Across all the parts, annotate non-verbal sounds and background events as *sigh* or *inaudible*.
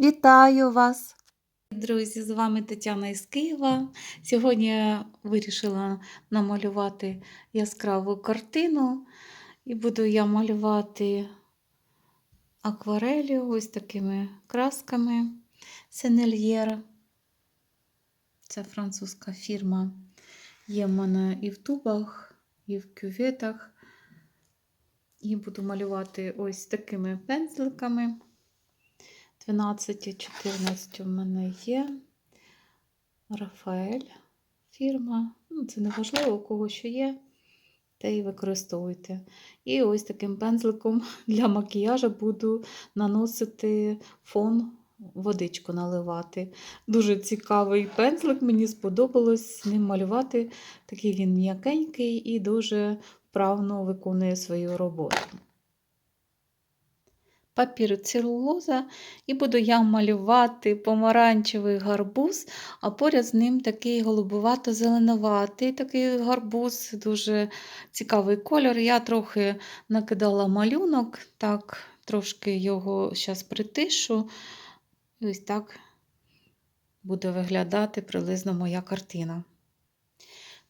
Вітаю вас! Друзі, з вами Тетяна із Києва. Сьогодні я вирішила намалювати яскраву картину, і буду я малювати акварелью ось такими красками Сенельєр. Це французька фірма. Є в мене і в тубах, і в кюветах. І буду малювати ось такими пензликами. 12-14 у мене є. Рафаель фірма. Ну, Це не важливо, у кого що є, те і використовуйте. І ось таким пензликом *laughs* для макіяжу буду наносити фон, водичку наливати. Дуже цікавий пензлик, мені сподобалось з ним малювати. Такий він м'якенький і дуже вправно виконує свою роботу папір целулоза, і буду я малювати помаранчевий гарбуз, а поряд з ним такий голубувато-зеленуватий такий гарбуз, дуже цікавий кольор. Я трохи накидала малюнок, так, трошки його зараз притишу. І ось так буде виглядати приблизно моя картина.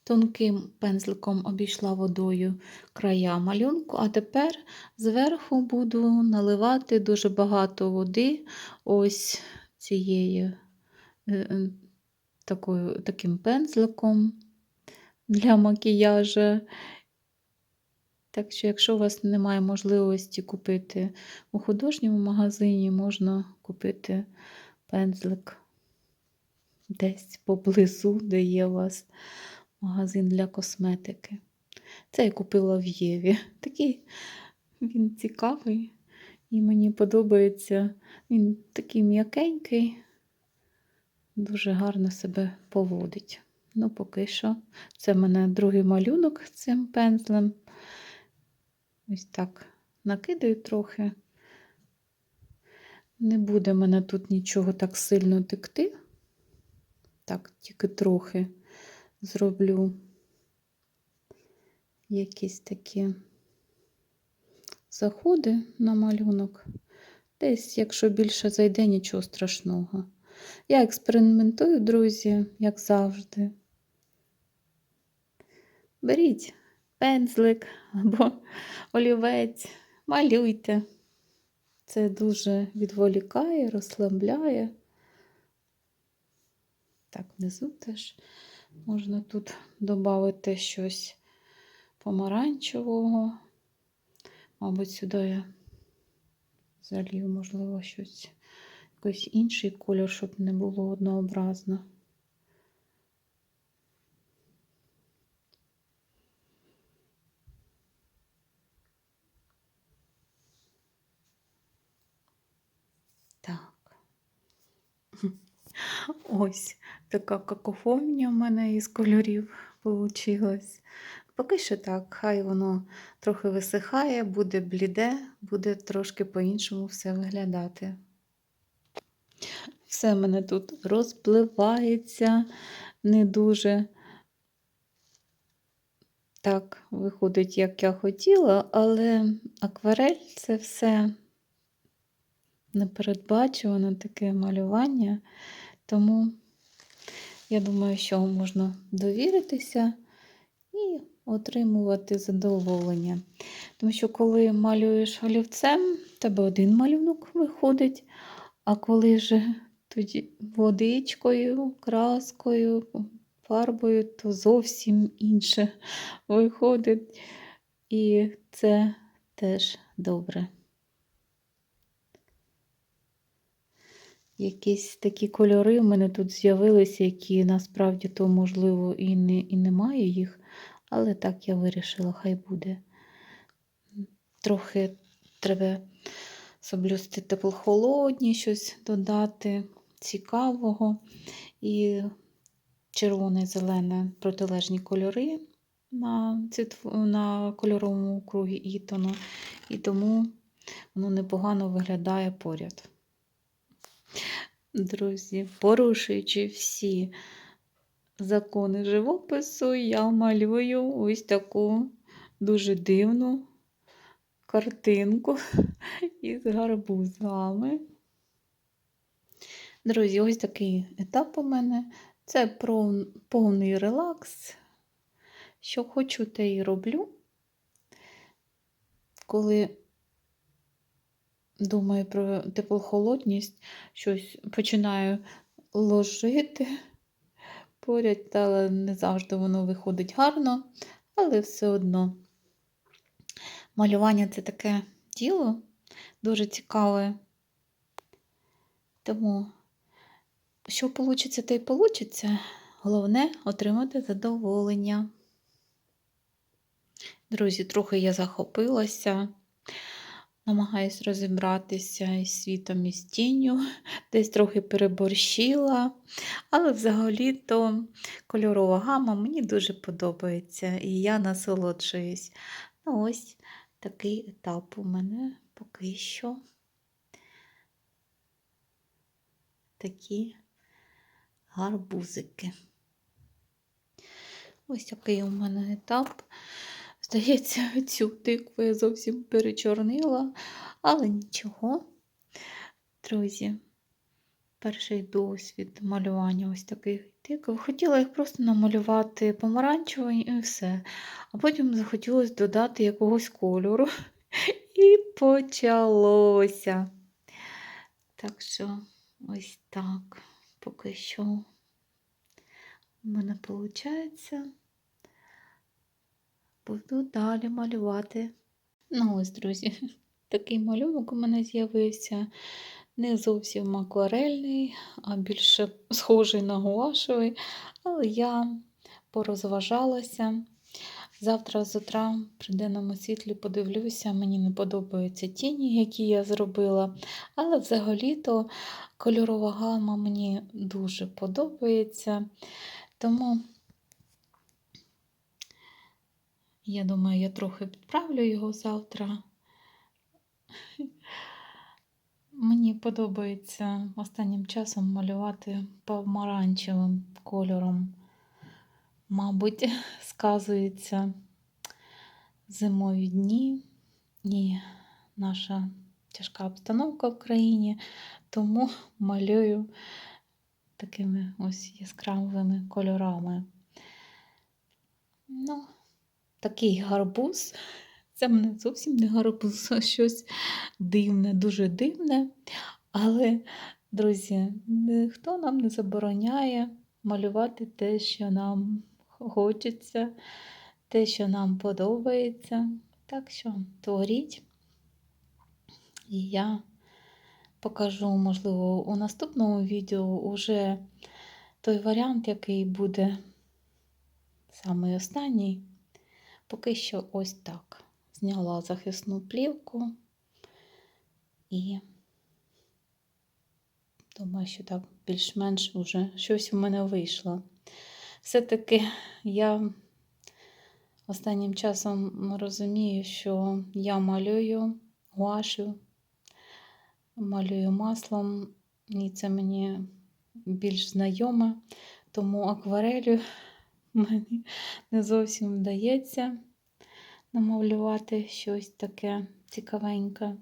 Тонким пензликом обійшла водою края малюнку, а тепер зверху буду наливати дуже багато води ось цією е, е, такою, таким пензликом для макіяжу. Так що, якщо у вас немає можливості купити у художньому магазині, можна купити пензлик десь поблизу, де є у вас магазин для косметики. Це я купила в Єві. *laughs* Такий він цікавий і мені подобається. Він такий м'якенький, дуже гарно себе поводить. Ну, поки що, це в мене другий малюнок цим пензлем. Ось так накидаю трохи. Не буде мене тут нічого так сильно текти. Так, тільки трохи зроблю якісь такі заходи на малюнок. Десь, якщо більше зайде, нічого страшного. Я експериментую, друзі, як завжди. Беріть пензлик або олівець, малюйте. Це дуже відволікає, розслабляє. Так, внизу теж. Можна тут додати щось помаранчевого. Мабуть, сюди я залью, можливо, щось, якийсь інший кольор, щоб не було однообразно. Так. Ось така какофонія в мене із кольорів вийшла. Поки що так, хай воно трохи висихає, буде бліде, буде трошки по-іншому все виглядати. Все в мене тут розпливається не дуже так виходить, як я хотіла, але акварель це все непередбачуване таке малювання. Тому я думаю, що можна довіритися і отримувати задоволення. Тому що, коли малюєш олівцем, тебе один малюнок виходить, а коли вже тоді водичкою, краскою, фарбою, то зовсім інше виходить. І це теж добре. Якісь такі кольори в мене тут з'явилися, які насправді то, можливо, і не, і немає їх, але так я вирішила, хай буде. Трохи треба соблюсти теплохолодні, щось додати цікавого. І червоне, зелене протилежні кольори на на кольоровому кругі Ітону, і тому воно непогано виглядає поряд. Друзі, порушуючи всі закони живопису, я малюю ось таку дуже дивну картинку *laughs* із гарбузами. Друзі, ось такий етап у мене. Це повний релакс. Що хочу, те і роблю. Коли думаю про теплохолодність, щось починаю ложити поряд, але не завжди воно виходить гарно, але все одно. Малювання це таке діло, дуже цікаве. Тому, що вийде, те й вийде. Головне отримати задоволення. Друзі, трохи я захопилася, намагаюсь розібратися із світом і з тінню, *laughs* десь трохи переборщила, але взагалі-то кольорова гама мені дуже подобається і я насолоджуюсь. Ну, ось такий етап у мене поки що. Такі гарбузики. Ось такий у мене етап. Здається, *laughs* цю тикву я зовсім перечорнила, але нічого. Друзі, перший досвід малювання ось таких тикв. Хотіла їх просто намалювати помаранчево і все. А потім захотілося додати якогось кольору. *laughs* І почалося. Так що, ось так, поки що у мене виходить буду далі малювати. Ну ось, друзі, *laughs* такий малюнок у мене з'явився. Не зовсім акварельний, а більше *laughs* схожий на гуашевий, але я порозважалася. Завтра з утра при денному світлі подивлюся, мені не подобаються тіні, які я зробила. Але взагалі-то кольорова гама мені дуже подобається. Тому Я думаю, я трохи підправлю його завтра. Мені подобається останнім часом малювати помаранчевим кольором. Мабуть, сказується зимові дні і наша тяжка обстановка в країні, тому малюю такими ось яскравими кольорами. Такий гарбуз. Це мене зовсім не гарбуз, а щось дивне, дуже дивне. Але, друзі, ніхто нам не забороняє малювати те, що нам хочеться, те, що нам подобається. Так що творіть. І я покажу, можливо, у наступному відео уже той варіант, який буде самий останній. Поки що ось так. Зняла захисну плівку і думаю, що так більш-менш вже щось у мене вийшло. Все-таки я останнім часом розумію, що я малюю гуашу, малюю маслом, і це мені більш знайоме, тому акварелю мені не зовсім вдається намалювати щось таке цікавеньке.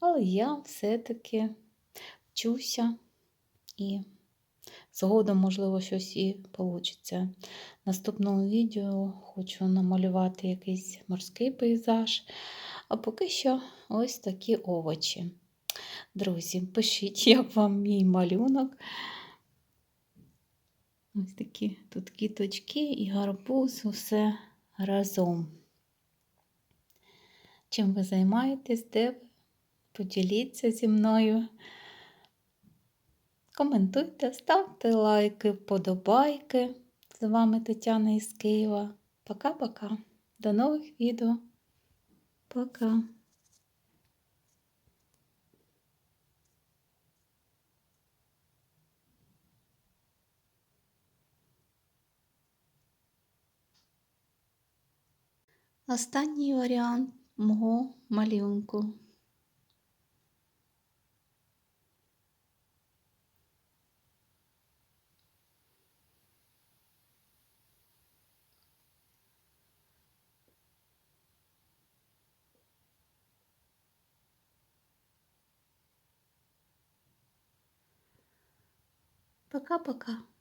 Але я все-таки вчуся і згодом, можливо, щось і вийде. Наступному відео хочу намалювати якийсь морський пейзаж, а поки що ось такі овочі. Друзі, пишіть, *laughs* як вам мій малюнок. Ось такі тут кіточки і гарбуз, усе разом. Чим ви займаєтесь, де ви? Поділіться зі мною. Коментуйте, ставте лайки, вподобайки. З вами Тетяна із Києва. Пока-пока. До нових відео. Пока. Останній варіант мого малюнку. Пока-пока.